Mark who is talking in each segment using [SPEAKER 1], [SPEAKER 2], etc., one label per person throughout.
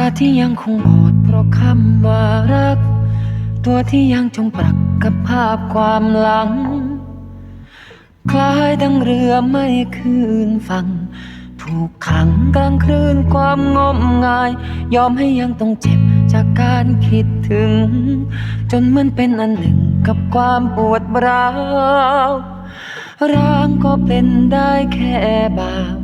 [SPEAKER 1] าที่ยังคงบอดเพราะคำว่ารัก ตัวที่ยังจงปรักกับภาพความหลัง คล้ายดังเรือไม่คืนฝั่งถูกขังกลางคลื่นความงมงาย ยอมให้ยังต้องเจ็บจากการคิดถึง จนเหมือนเป็นอันหนึ่งกับความปวดร้าวร่างก็เป็นได้แค่บาว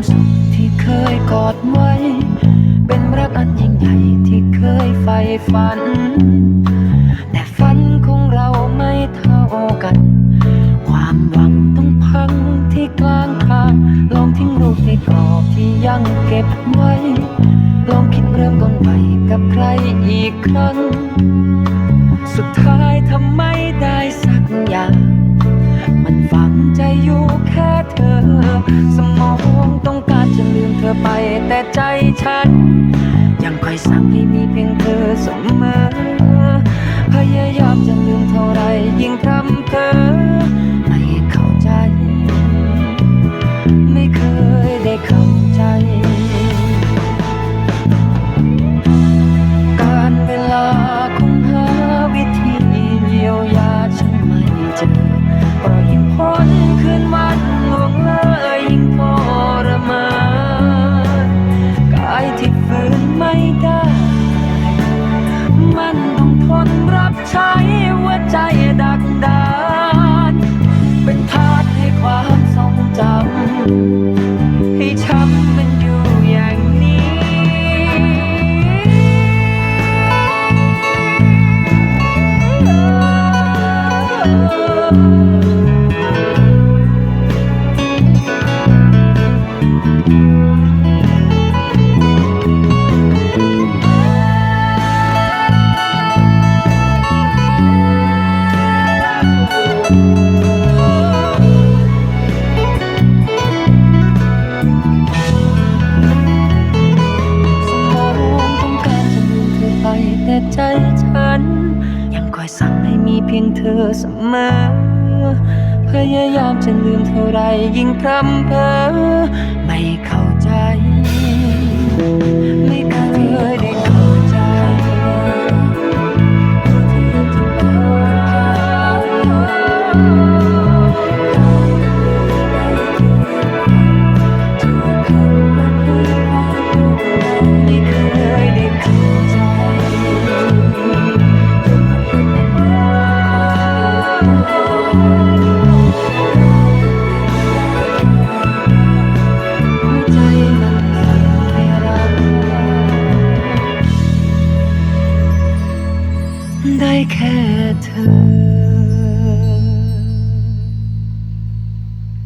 [SPEAKER 1] ความสุขที่เคยกอดไว้ เป็นรักอันยิ่งใหญ่ที่เคยใฝ่ฝัน แต่ฝันของเราไม่เท่ากัน ความหวังต้องพังที่กลางทางลองทิ้งรูปในกรอบที่ยังเก็บไว้ ลองคิดเริ่มต้นใหม่กับใครอีกครั้ง สุดท้ายทำไม ไปแต่ใจฉันยังคอยสั่ง สั่งให้มีเพียงเธอเสมอ พยายามจะลืมเท่าไรยิ่งพร่ำเพ้อไม่เข้าใจ ไม่เคยได้เข้า ได้แค่เธอ